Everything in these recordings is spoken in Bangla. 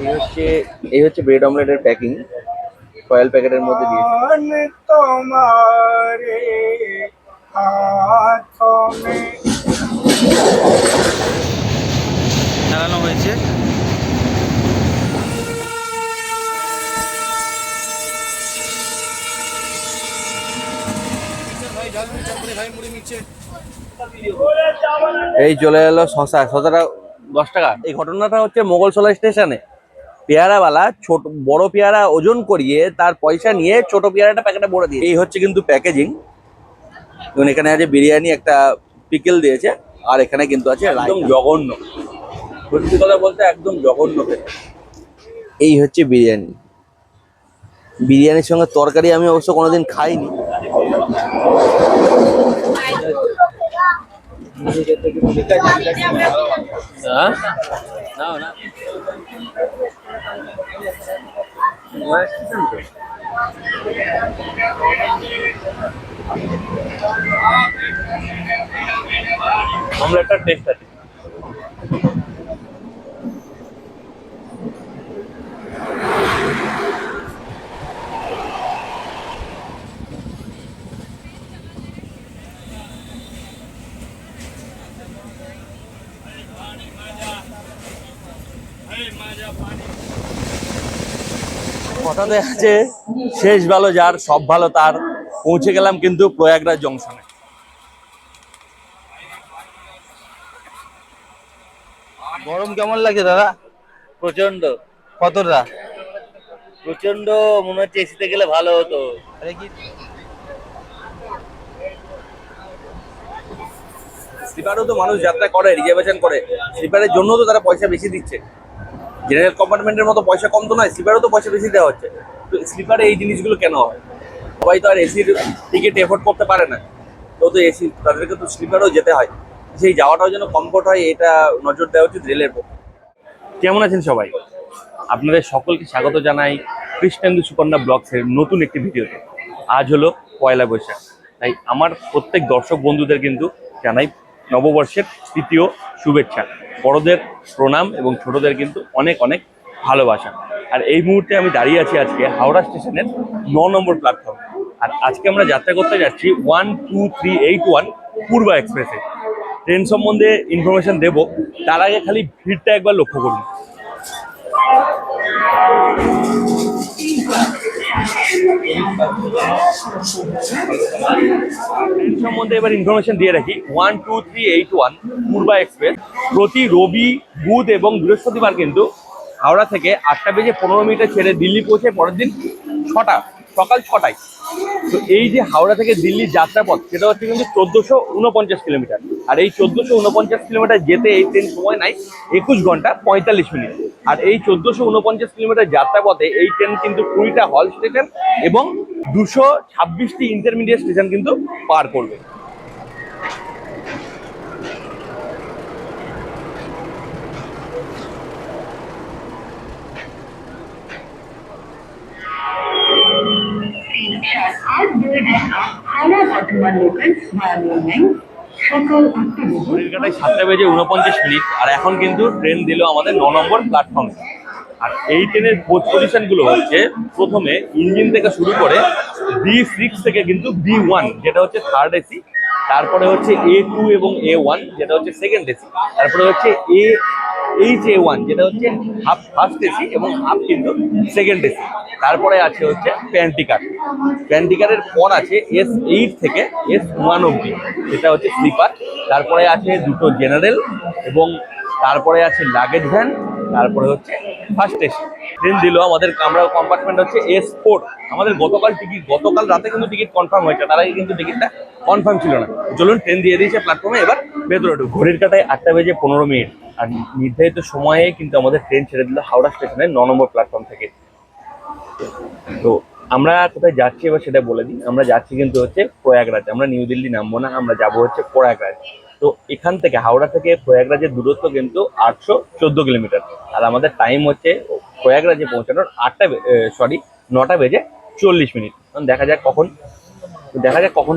এই হচ্ছে এই হচ্ছে ব্রেড অমলেটের প্যাকিং ফয়েল প্যাকেটের মধ্যে দিয়ে। চালানো হয়েছে। এই চলে এলো শশা। শশাটা দশ টাকা। এই ঘটনাটা হচ্ছে মোগলসোলা স্টেশনে। পেয়ারাওয়ালা ছোট বড় পেয়ারা ওজন করিয়ে তার পয়সা নিয়ে ছোট পেয়ারাটা প্যাকেটে ভরে দিয়ে এই হচ্ছে কিন্তু প্যাকেজিং। এবং এখানে আছে বিরিয়ানি একটা পিকেল দিয়েছে আর এখানে কিন্তু আছে একদম জঘন্য। সত্যি কথা বলতে একদম জঘন্য এই হচ্ছে বিরিয়ানি। বিরিয়ানির সঙ্গে তরকারি আমি অবশ্য কোনোদিন খাইনি। হ্যাঁ? নাও, নাও। অমলেটটার টেস্ট আছে কথাতে আছে শেষ ভালো যার সব ভালো তার। পৌঁছে গেলাম কিন্তু প্রয়াগরাজ জংশনে। গরম কেমন লাগছে দাদা? প্রচণ্ড কতটা? প্রচণ্ড মনে হচ্ছে এসিতে গেলে ভালো হতো। আরে কি? স্লিপারও তো মানুষ যাত্রা করে রিজার্ভেশন করে। স্লিপারের জন্য তো তারা পয়সা বেশি দিচ্ছে। জেনারেল কম্পার্টমেন্টের মতো পয়সা কম তো নয় স্লিপারও তো পয়সা বেশি দেওয়া হচ্ছে। তো স্লিপারে এই জিনিসগুলো কেন হয়? সবাই তো আর এসির টিকিট এফোর্ড করতে পারে না। তো তো এসি তাদেরকে তো স্লিপারও যেতে হয়। সেই যাওয়াটাও যেন কমফোর্ট হয়, এটা নজর দেওয়া উচিত রেলের কেমন আছেন সবাই? আপনাদের সকলকে স্বাগত জানাই কৃষ্ণেন্দু সুকন্যা ব্লগসের নতুন একটি ভিডিওতে। আজ হলো পয়লা বৈশাখ। তাই আমার প্রত্যেক দর্শক বন্ধুদের কিন্তু জানাই নববর্ষের তৃতীয় শুভেচ্ছা। বড়দের প্রণাম এবং ছোটদের কিন্তু অনেক অনেক ভালোবাসা। আর এই মুহূর্তে আমি দাঁড়িয়ে আছি আজকে হাওড়া স্টেশনের ন নম্বর প্ল্যাটফর্ম আর আজকে আমরা যাত্রা করতে যাচ্ছি one, two, three, eight, one Purva এক্সপ্রেসে। ট্রেন সম্বন্ধে ইনফরমেশন দেবো, তার আগে খালি ভিড়টা একবার লক্ষ্য করুন। সম্বন্ধে এবার ইনফরমেশন দিয়ে রাখি। One two three eight one Purva express প্রতি রবি, বুধ এবং বৃহস্পতিবার কিন্তু হাওড়া থেকে আটটা বেজে পনেরো মিনিটে ছেড়ে দিল্লি পৌঁছে পরের দিন ছটা সকাল ছটায়। তো এই যে হাওড়া থেকে দিল্লির যাত্রাপথ, সেটা হচ্ছে কিন্তু চোদ্দোশো উনপঞ্চাশ কিলোমিটার। আর এই চোদ্দোশো উনপঞ্চাশ কিলোমিটার যেতে এই ট্রেন সময় নাই, একুশ ঘণ্টা পঁয়তাল্লিশ মিনিট। আর এই চোদ্দোশো উনপঞ্চাশ কিলোমিটার যাত্রাপথে এই ট্রেন কিন্তু কুড়িটা হল স্টেশন এবং দুশো ছাব্বিশটি ইন্টারমিডিয়েট স্টেশন কিন্তু পার করবে। ঘড়ির সাতটা বেজে উনপঞ্চাশ মিনিট, আর এখন কিন্তু ট্রেন দিল আমাদের ন নম্বর প্ল্যাটফর্মে আর এই ট্রেনের কোচ পজিশনগুলো হচ্ছে, প্রথমে ইঞ্জিন থেকে শুরু করে বি সিক্স থেকে কিন্তু বি ওয়ান যেটা হচ্ছে থার্ড এসি তারপরে হচ্ছে এ টু এবং এ ওয়ান যেটা হচ্ছে সেকেন্ড এসি তারপরে হচ্ছে এ এইচ এ ওয়ান যেটা হচ্ছে হাফ ফার্স্ট এসি এবং হাফ কিন্তু সেকেন্ড এসি তারপরে আছে হচ্ছে প্যান্টিকার প্যান্টিকারের পর আছে এস এইট থেকে এস ওয়ান অব্দি যেটা হচ্ছে স্লিপার তারপরে আছে দুটো জেনারেল এবং তারপরে আছে লাগেজ ভ্যান তারপরে হচ্ছে ফার্স্ট এসি। ট্রেন দিল আমাদের কামরা কম্পার্টমেন্ট হচ্ছে এস ফোর আমাদের গতকাল টিকিট গতকাল রাতে কিন্তু টিকিট কনফার্ম হয়েছে, তার আগে কিন্তু টিকিটটা কনফার্ম ছিল না। চলুন ট্রেন দিয়ে দিয়েছে প্ল্যাটফর্মে এবার ভেতরে ঢুক ঘড়ির কাটায় আটটা বেজে পনেরো মিনিট। আর নির্ধারিত সময়ে কিন্তু আমাদের ট্রেন ছেড়ে দিল হাওড়া স্টেশনের ন নম্বর প্ল্যাটফর্ম থেকে। তো আমরা কোথায় যাচ্ছি এবার সেটা বলে দিই। আমরা যাচ্ছি কিন্তু হচ্ছে প্রয়াগরাজ। আমরা নিউ দিল্লি নামবো না, আমরা যাব হচ্ছে প্রয়াগরাজ। তো এখান থেকে হাওড়া থেকে প্রয়াগরাজের দূরত্ব কিন্তু আটশো চোদ্দ কিলোমিটার আর আমাদের টাইম হচ্ছে প্রয়াগরাজে পৌঁছানোর আটটা সরি নটা বেজে চল্লিশ মিনিট দেখা যাক কখন দেখা যাক কখন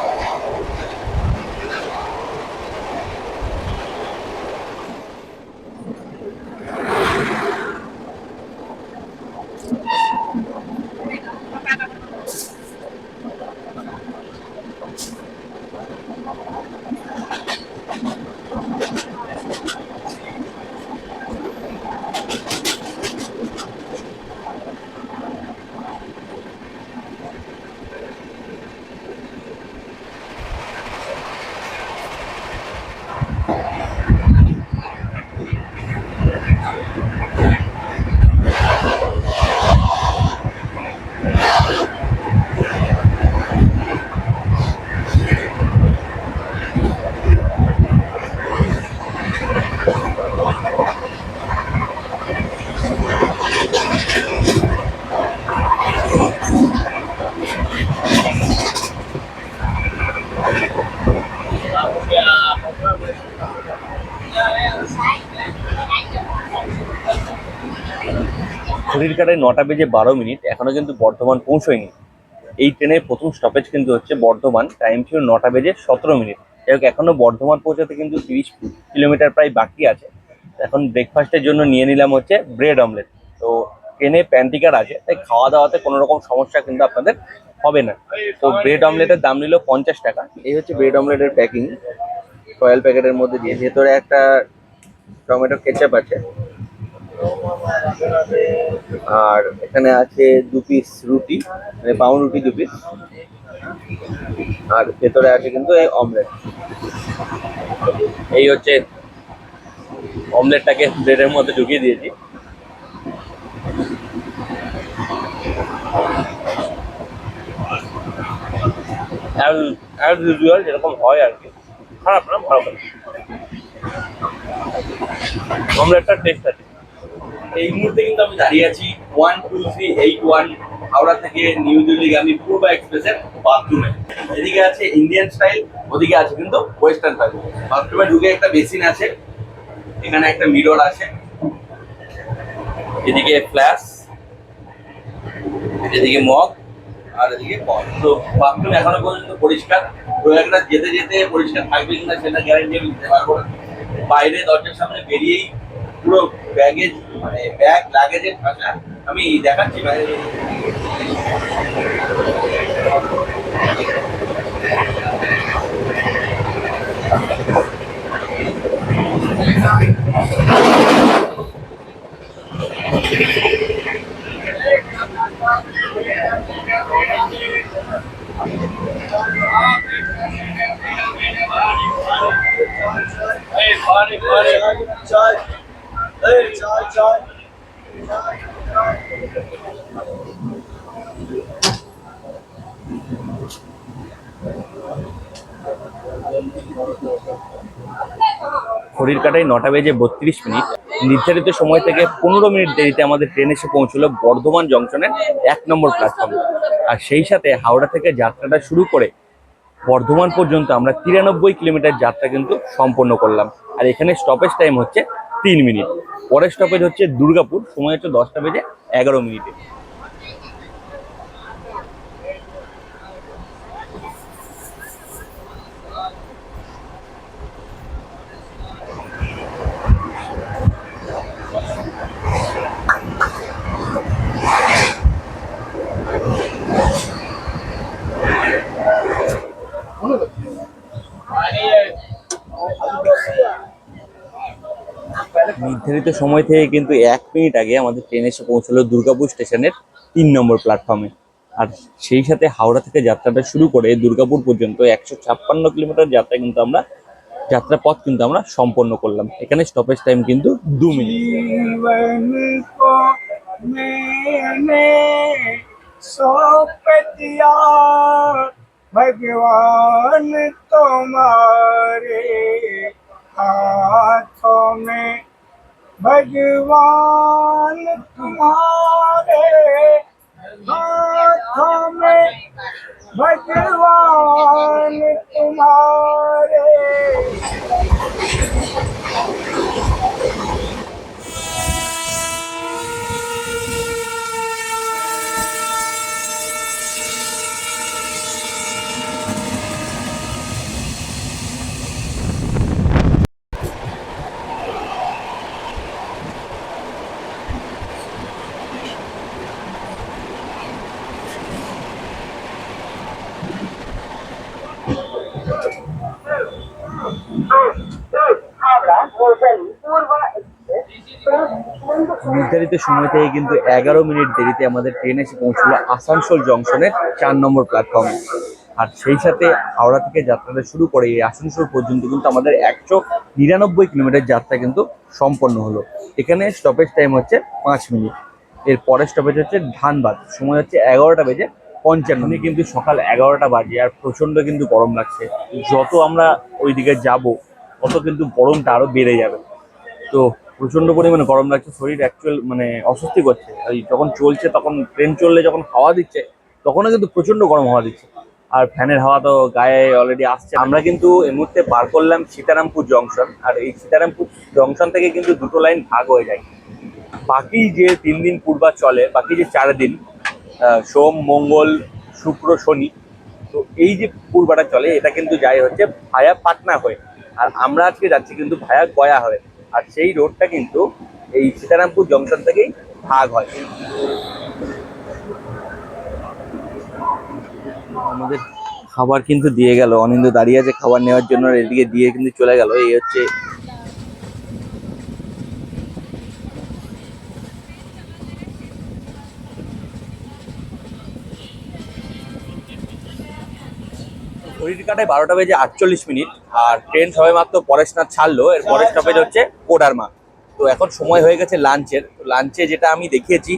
কাটায় নটা বেজে বারো মিনিট, এখনও কিন্তু বর্ধমান পৌঁছয়নি। এই ট্রেনের প্রথম স্টপেজ কিন্তু হচ্ছে বর্ধমান টাইম ছিল নটা বেজে সতেরো মিনিট। যাই হোক, এখনও বর্ধমান পৌঁছাতে কিন্তু তিরিশ কিলোমিটার প্রায় বাকি আছে। এখন ব্রেকফাস্টের জন্য নিয়ে নিলাম হচ্ছে ব্রেড অমলেট তো ট্রেনে প্যান্টিকার আছে, তাই খাওয়া দাওয়াতে কোনো রকম সমস্যা কিন্তু আপনাদের হবে না। তো ব্রেড অমলেটের দাম নিল পঞ্চাশ টাকা। এই হচ্ছে ব্রেড অমলেটের প্যাকিং ফয়েল প্যাকেটের মধ্যে দিয়ে, ভেতরে একটা টমেটো কেচাপ আছে। আর এখানে আছে দু পিস রুটি মানে পাউন রুটি দু পিস আর ভেতরে আছে কিন্তু এই অমলেট এই হচ্ছে অমলেটটাকে ব্রেডের মধ্যে ঢুকিয়ে দিয়েছি। অ্যাজ যেরকম হয় আর কি। খারাপ না, ভালো। অমলেটটার টেস্ট আছে। এই মুহূর্তে কিন্তু আমি দাঁড়িয়ে আছি one two three eight one Howrah থেকে নিউ দিল্লি দিল্লিগামী পূর্ব এক্সপ্রেসের বাথরুমে এদিকে আছে ইন্ডিয়ান স্টাইল ওদিকে আছে কিন্তু ওয়েস্টার্ন স্টাইল বাথরুমে ঢুকে একটা বেসিন আছে, এখানে একটা মিরর আছে। এদিকে ফ্ল্যাশ এদিকে মগ আর এদিকে কল তো বাথরুম এখনও পর্যন্ত পরিষ্কার। প্রয়াগরাজ যেতে যেতে পরিষ্কার থাকবে কিনা সেটা গ্যারান্টি আমি দিতে পারব না। বাইরে দরজার সামনে বেরিয়েই পুরো ব্যাগেজ মানে ব্যাগ লাগেজের ভাষা আমি দেখাচ্ছি বাইরে ঘড়ির কাটায় নটা বেজে বত্রিশ মিনিট। নির্ধারিত সময় থেকে পনেরো মিনিট দেরিতে আমাদের ট্রেন এসে পৌঁছলো বর্ধমান জংশনের এক নম্বর প্ল্যাটফর্মে আর সেই সাথে হাওড়া থেকে যাত্রাটা শুরু করে বর্ধমান পর্যন্ত আমরা তিরানব্বই কিলোমিটার যাত্রা কিন্তু সম্পন্ন করলাম। আর এখানে স্টপেজ টাইম হচ্ছে তিন মিনিট। পরের স্টপেজ হচ্ছে দুর্গাপুর। সময় হচ্ছে দশটা বেজে এগারো মিনিটে। নির্ধারিত সময় থেকে কিন্তু এক মিনিট আগে আমাদের ট্রেন এসে পৌঁছলো দুর্গাপুর স্টেশনের তিন নম্বর প্ল্যাটফর্মে আর সেই সাথে হাওড়া থেকে যাত্রাটা শুরু করে দুর্গাপুর পর্যন্ত একশো ছাপ্পান্ন কিলোমিটার যাত্রা কিন্তু আমরা যাত্রা পথ কিন্তু আমরা সম্পন্ন করলাম এখানে স্টপেজ টাইম কিন্তু দু মিনিট जीवन को मैंने सौंप दिया भगवान तुम्हारे हाथों में भगवान तुम्हारे हाथों में भगवान तुम्हारे নির্ধারিত সময় থেকে কিন্তু এগারো মিনিট দেরিতে আমাদের ট্রেন এসে পৌঁছলো আসানসোল জংশনের চার নম্বর প্ল্যাটফর্মে আর সেই সাথে হাওড়া থেকে যাত্রাটা শুরু করে এই আসানসোল পর্যন্ত কিন্তু আমাদের একশো নিরানব্বই কিলোমিটার যাত্রা কিন্তু সম্পন্ন হলো। এখানে স্টপেজ টাইম হচ্ছে পাঁচ মিনিট। এর পরের স্টপেজ হচ্ছে ধানবাদ। সময় হচ্ছে এগারোটা বেজে পঞ্চান্ন কিন্তু সকাল এগারোটা বাজে আর প্রচণ্ড কিন্তু গরম লাগছে। যত আমরা ওই দিকে যাব, তত কিন্তু গরমটা আরও বেড়ে যাবে। তো প্রচণ্ড পরিমাণে গরম লাগছে, শরীর অ্যাকচুয়াল মানে অস্বস্তি করছে। ওই যখন চলছে, তখন ট্রেন চললে যখন হাওয়া দিচ্ছে, তখনও কিন্তু প্রচণ্ড গরম হাওয়া দিচ্ছে। আর ফ্যানের হাওয়া তো গায়ে অলরেডি আসছে। আমরা কিন্তু এই মুহূর্তে বার করলাম সীতারামপুর জংশন আর এই সীতারামপুর জংশন থেকে কিন্তু দুটো লাইন ভাগ হয়ে যায়। বাকি যে তিন দিন পূর্বা চলে, বাকি যে চার দিন সোম, মঙ্গল, শুক্র, শনি, তো এই যে পূর্বাটা চলে, এটা কিন্তু যায় হচ্ছে ভায়া পাটনা হয়ে। আর আমরা আজকে যাচ্ছি কিন্তু ভায়া গয়া হয়ে। আর সেই রোডটা কিন্তু এই সীতারামপুর জংশন থেকেই ভাগ হয়। আমাদের খাবার কিন্তু দিয়ে গেল। অনিন্দ দাঁড়িয়ে আছে খাবার নেওয়ার জন্য এদিকে দিয়ে কিন্তু চলে গেল। এই হচ্ছে ঘড়ির কাটায় বারোটা বেজে আটচল্লিশ মিনিট, আর ট্রেন সবে মাত্র পরেশনাথ ছাড়লো, এর পরের স্টপেজ হচ্ছে কোডারমা। তো এখন সময় হয়ে গেছে লাঞ্চের, তো লাঞ্চে যেটা আমি দেখিয়েছি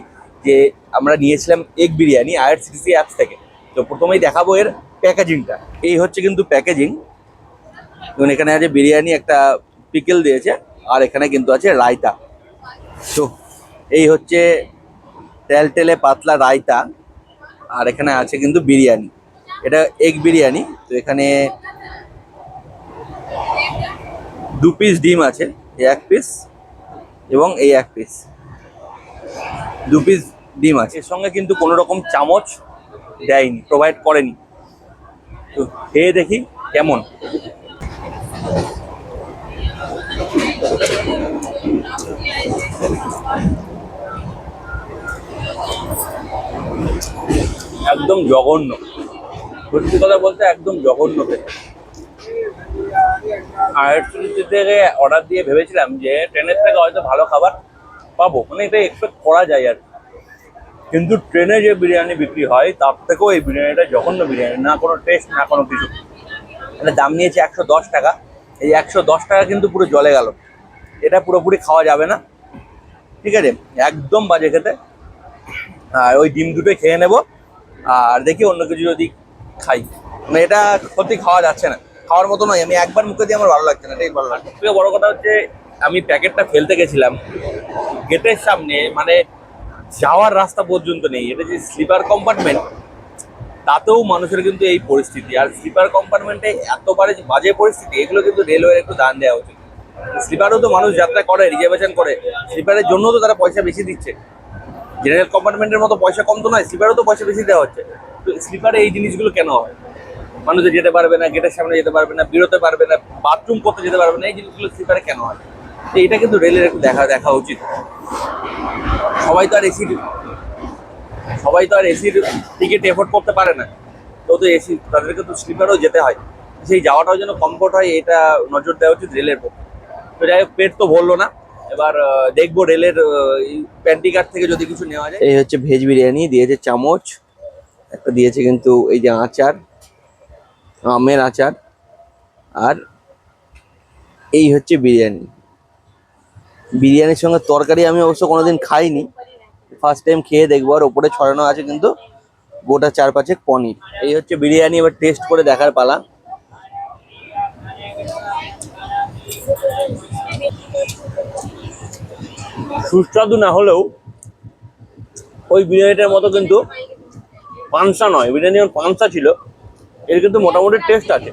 যে আমরা নিয়েছিলাম এগ বিরিয়ানি আইআরসিটিসি অ্যাপস থেকে। তো প্রথমেই দেখাবো এর প্যাকেজিংটা এই হচ্ছে কিন্তু প্যাকেজিং যেমন এখানে আছে বিরিয়ানি, একটা পিকেল দিয়েছে, আর এখানে কিন্তু আছে রায়তা। তো এই হচ্ছে তেলটেলে পাতলা রায়তা, আর এখানে আছে কিন্তু বিরিয়ানি। এটা এগ বিরিয়ানি, তো এখানে দু পিস ডিম আছে, এই এক পিস এবং এই এক পিস দু পিস ডিম আছে। এর সঙ্গে কিন্তু কোনো রকম চামচ দেয়নি প্রোভাইড করেনি। তো খেয়ে দেখি কেমন। একদম জঘন্য। সত্যি কথা বলতে একদম জঘন্য খেতে। আইআরসিটিসি থেকে অর্ডার দিয়ে ভেবেছিলাম যে ট্রেনের থেকে হয়তো ভালো খাবার পাবো মানে এটা এক্সপেক্ট করা যায় আর। কিন্তু ট্রেনে যে বিরিয়ানি বিক্রি হয়, তার থেকেও এই বিরিয়ানিটা জঘন্য বিরিয়ানি, না কোনো টেস্ট না কোনো কিছু। এটা দাম নিয়েছে একশো দশ টাকা। এই একশো দশ টাকা কিন্তু পুরো জলে গেল। এটা পুরোপুরি খাওয়া যাবে না। ঠিক আছে? একদম বাজে খেতে। আর ওই ডিম দুটোই খেয়ে নেব। আর দেখি অন্য কিছু যদি খাই। মানে এটা সত্যি খাওয়া যাচ্ছে না। খাওয়ার মতো নয়, আমি একবার মুখে দিয়ে আমার ভালো লাগছে না, এটাই ভালো লাগছে। বড় কথা হচ্ছে, আমি প্যাকেটটা ফেলতে গেছিলাম, গেটের সামনে মানে যাওয়ার রাস্তা পর্যন্ত নেই। এটা যে স্লিপার কম্পার্টমেন্ট, তাতেও মানুষের কিন্তু এই পরিস্থিতি। আর স্লিপার কম্পার্টমেন্টে এতবারে বাজে পরিস্থিতি, এগুলো কিন্তু রেলওয়ের একটু দান দেওয়া উচিত। স্লিপারও তো মানুষ যাত্রা করে, রিজার্ভেশন করে। স্লিপারের জন্য তো তারা পয়সা বেশি দিচ্ছে। জেনারেল কম্পার্টমেন্টের মতো পয়সা কম তো নয়, স্লিপারও তো পয়সা বেশি দেওয়া হচ্ছে। তো স্লিপারে এই জিনিসগুলো কেন হয়? মানুষ যেতে পারবে না গেটের সামনে যেতে পারবে না, বেরোতে পারবে না বাথরুম করতে যেতে পারবে না, এই জিনিসগুলো স্লিপারে কেন হয়? তো এটা কিন্তু রেলের একটু দেখা দেখা উচিত। সবাই তো আর এসির সবাই তো আর এসির টিকিট এফোর্ড করতে পারে না। তো তো এসি তাদেরকে তো স্লিপারও যেতে হয়। সেই যাওয়াটাও যেন কমফোর্ট হয়, এটা নজর দেওয়া উচিত রেলের পক্ষে। তো যাই হোক, পেট তো ভরলো না। এবার দেখব রেলের প্যান্টি কার্ড থেকে যদি কিছু নেওয়া যায়। এই হচ্ছে ভেজ বিরিয়ানি, দিয়েছে চামচ। একটা দিয়েছে কিন্তু এই যে আচার, আমের আচার, আর এই হচ্ছে বিরিয়ানি। বিরিয়ানির সঙ্গে তরকারি আমি অবশ্য কোনোদিন খাইনি। ফার্স্ট টাইম খেয়ে দেখব, আর ওপরে ছড়ানো আছে কিন্তু গোটা চার পাঁচেক পনির। এই হচ্ছে বিরিয়ানি, এবার টেস্ট করে দেখার পালা। সুস্বাদু না হলেও ওই বিরিয়ানিটার মতো কিন্তু পানসা নয় বিরিয়ানি যেমন পানসা ছিল। এর কিন্তু মোটামুটি টেস্ট আছে।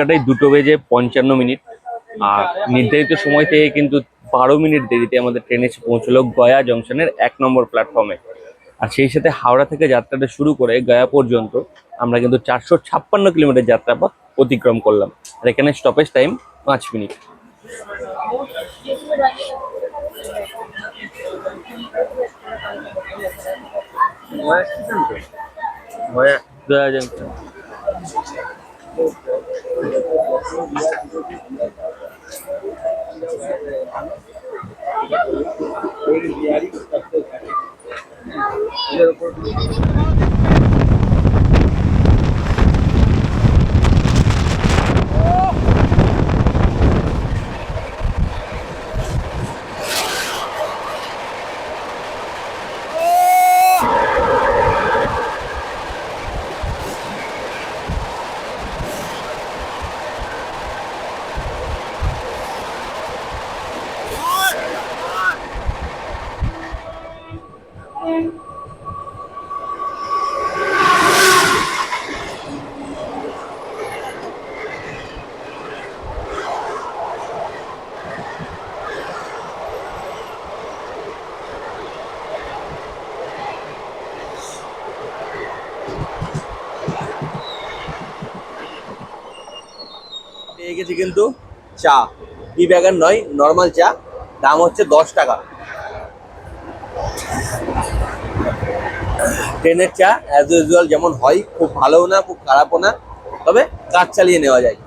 ঘড়ির দুটো বেজে পঞ্চান্ন মিনিট। আর নির্ধারিত সময় থেকে কিন্তু বারো মিনিট দেরিতে আমাদের ট্রেন এসে পৌঁছলো গয়া জংশনের এক নম্বর প্ল্যাটফর্মে আর সেই সাথে হাওড়া থেকে যাত্রাটা শুরু করে গয়া পর্যন্ত আমরা কিন্তু চারশো ছাপ্পান্ন কিলোমিটার যাত্রাপথ অতিক্রম করলাম। আর এখানে স্টপেজ টাইম পাঁচ মিনিট। গয়া জংশন। পেয়ে গেছি কিন্তু চা। টি ব্যাগার নয় নর্মাল চা। দাম হচ্ছে দশ টাকা। ট্রেনের চা অ্যাজ ইউজুয়াল যেমন হয়, খুব ভালোও না, খুব খারাপও না, তবে কাজ চালিয়ে নেওয়া যায়।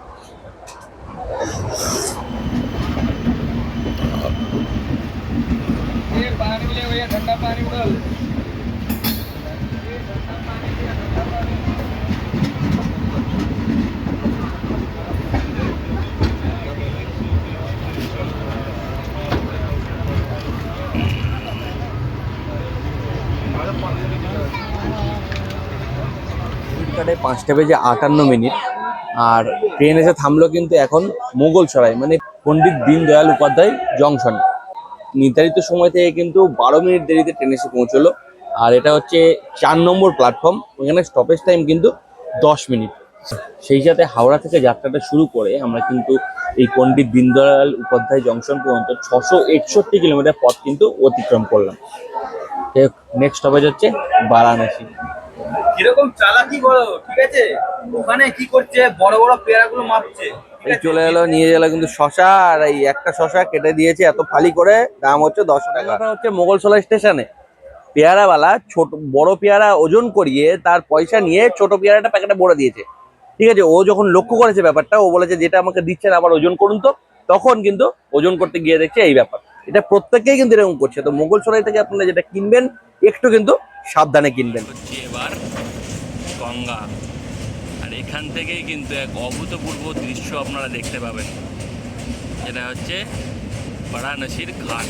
কাটায় পাঁচটা বেজে আটান্ন মিনিট। আর ট্রেন এসে থামলো কিন্তু এখন মোগল সরাই মানে পণ্ডিত দীনদয়াল উপাধ্যায় জংশন। নির্ধারিত সময় থেকে কিন্তু বারো মিনিট দেরিতে ট্রেন এসে পৌঁছলো। আর এটা হচ্ছে চার নম্বর প্ল্যাটফর্ম ওখানে স্টপেজ টাইম কিন্তু দশ মিনিট। সেই সাথে হাওড়া থেকে যাত্রাটা শুরু করে আমরা কিন্তু এই পণ্ডিত দীনদয়াল উপাধ্যায় জংশন পর্যন্ত ছশো একষট্টি কিলোমিটার পথ কিন্তু অতিক্রম করলাম। নেক্সট স্টপেজ হচ্ছে বারাণসী। কীরকম চালাকি বলো ঠিক আছে? ওখানে কি করছে? বড় বড় পেয়ারাগুলো মাপছে এই চলে এলো নিয়ে গেলো কিন্তু শশা আর এই একটা শশা কেটে দিয়েছে এত ফালি করে দাম হচ্ছে দশ টাকা। হচ্ছে মোগলসোলা স্টেশনে। পেয়ারাওয়ালা ছোট বড় পেয়ারা ওজন করিয়ে তার পয়সা নিয়ে ছোট পেয়ারাটা প্যাকেটে ভরে দিয়েছে। ঠিক আছে ও যখন লক্ষ্য করেছে ব্যাপারটা ও বলেছে যেটা আমাকে দিচ্ছেন আবার ওজন করুন তো। তখন কিন্তু ওজন করতে গিয়ে দেখছে এই ব্যাপার। এটা প্রত্যেকেই কিন্তু এরকম করছে। তো মোগল সরাই থেকে আপনারা যেটা কিনবেন একটু কিন্তু সাবধানে কিনবেন। এবার গঙ্গা। আর এখান থেকেই কিন্তু এক অভূতপূর্ব দৃশ্য আপনারা দেখতে পাবেন। যেটা হচ্ছে বারাণসীর ঘাট।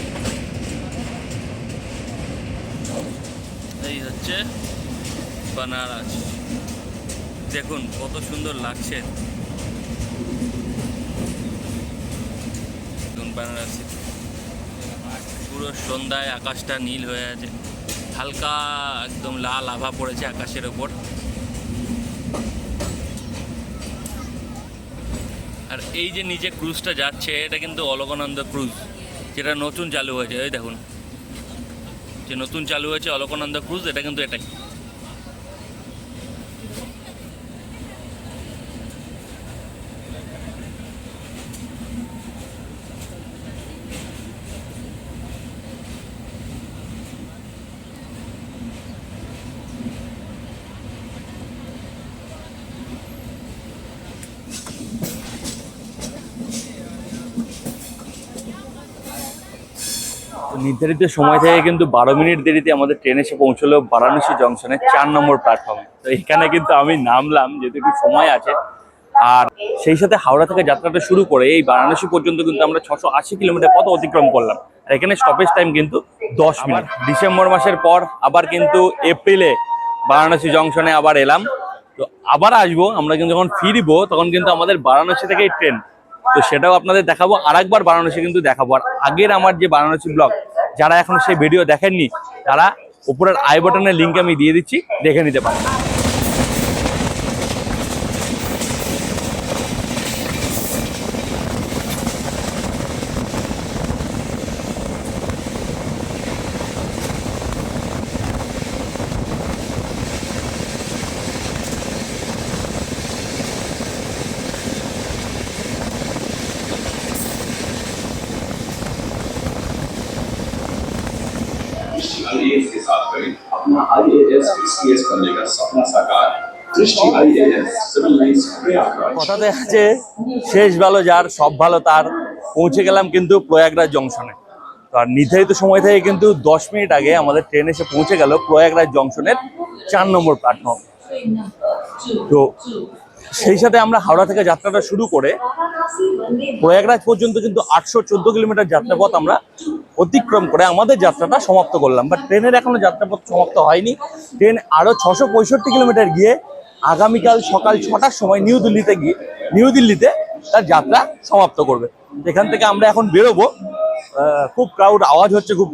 এই হচ্ছে বানারস। দেখুন কত সুন্দর লাগছে। বানারসি পুরো সন্ধ্যায় আকাশটা নীল হয়ে আছে। হালকা একদম লাল আভা পড়েছে আকাশের ওপর। আর এই যে নিচে ক্রুজটা যাচ্ছে, এটা কিন্তু অলকানন্দ ক্রুজ যেটা নতুন চালু হয়েছে। এই দেখুন, যে নতুন চালু হয়েছে অলকানন্দ ক্রুজ এটা কিন্তু এটাই। নির্ধারিত সময় থেকে কিন্তু বারো মিনিট দেরিতে আমাদের ট্রেন এসে পৌঁছলো বারাণসী জংশনের চার নম্বর প্ল্যাটফর্মে তো এখানে কিন্তু আমি নামলাম, যেহেতু একটু সময় আছে। আর সেই সাথে হাওড়া থেকে যাত্রাটা শুরু করে এই বারাণসী পর্যন্ত কিন্তু আমরা ছশো আশি কিলোমিটার পথ অতিক্রম করলাম। আর এখানে স্টপেজ টাইম কিন্তু দশ মিনিট। ডিসেম্বর মাসের পর আবার কিন্তু এপ্রিলে বারাণসী জংশনে আবার এলাম। তো আবার আসব, আমরা কিন্তু যখন ফিরবো, তখন কিন্তু আমাদের বারাণসী থেকেই ট্রেন তো সেটাও আপনাদের দেখাবো। আর একবার বারাণসী কিন্তু দেখাবো। আর আগের আমার যে বারাণসী ব্লগ, যারা এখন সেই ভিডিও দেখেননি, তারা উপরের আই বটনের লিঙ্ক আমি দিয়ে দিচ্ছি, দেখে নিতে পারেন। কথাতে আছে শেষ ভালো, যার সব ভালো, তার পৌঁছে গেলাম কিন্তু প্রয়াগরাজ জংশনে। তো আর নির্ধারিত সময় থেকে কিন্তু দশ মিনিট আগে আমাদের ট্রেন এসে পৌঁছে গেল প্রয়াগরাজ জংশনের চার নম্বর প্ল্যাটফর্ম তো সেই সাথে আমরা হাওড়া থেকে যাত্রাটা শুরু করে প্রয়াগরাজ পর্যন্ত কিন্তু আটশো চোদ্দ কিলোমিটার যাত্রাপথ আমরা অতিক্রম করে আমাদের যাত্রাটা সমাপ্ত করলাম। বাট ট্রেনের এখনও যাত্রাপথ সমাপ্ত হয়নি। ট্রেন আরও ছশো পঁয়ষট্টি কিলোমিটার গিয়ে আগামীকাল সকাল ছটার সময় নিউ দিল্লিতে গিয়ে, নিউ দিল্লিতে তার যাত্রা সমাপ্ত করবে। এখান থেকে আমরা এখন বেরোবো খুব ক্রাউড আওয়াজ হচ্ছে খুব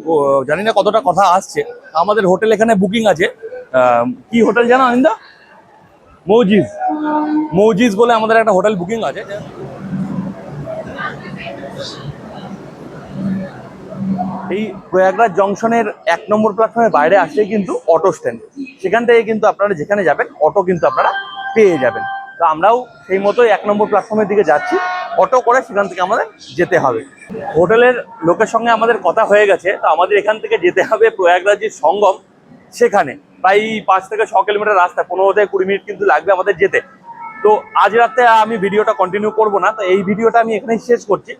জানি না কতটা কথা আসছে। আমাদের হোটেল এখানে বুকিং আছে। কি হোটেল জানো আনিন্দা? মৌজিজ। মৌজিজ বলে আমাদের একটা হোটেল বুকিং আছে। এই প্রয়াগরাজ জংশনের এক নম্বর প্ল্যাটফর্মের বাইরে আসলে কিন্তু অটো স্ট্যান্ড সেখান থেকে কিন্তু আপনারা যেখানে যাবেন অটো কিন্তু আপনারা পেয়ে যাবেন। তো আমরাও সেই মতোই এক নম্বর প্ল্যাটফর্মের দিকে যাচ্ছি। অটো করে সেখান থেকে আমাদের যেতে হবে। হোটেলের লোকের সঙ্গে আমাদের কথা হয়ে গেছে, তো আমাদের এখান থেকে যেতে হবে প্রয়াগরাজের সঙ্গম। সেখানে প্রায় পাঁচ থেকে ছ কিলোমিটার রাস্তা, পনেরো থেকে কুড়ি মিনিট কিন্তু লাগবে আমাদের যেতে। তো আজ রাতে আমি ভিডিওটা কন্টিনিউ করব না, তো এই ভিডিওটা আমি এখানেই শেষ করছি।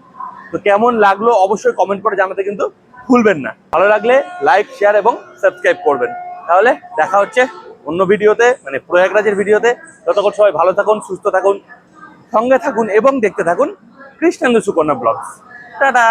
তো কেমন লাগল অবশ্যই কমেন্ট করে জানাতে কিন্তু ভুলবেন না। ভালো লাগলে লাইক শেয়ার এবং সাবস্ক্রাইব করবেন। তাহলে দেখা হচ্ছে অন্য ভিডিওতে মানে প্রয়াগরাজের ভিডিওতে। ততক্ষণ সবাই ভালো থাকুন, সুস্থ থাকুন, সঙ্গে থাকুন এবং দেখতে থাকুন কৃষ্ণেন্দু সুকন্যা ব্লগস। টাটা!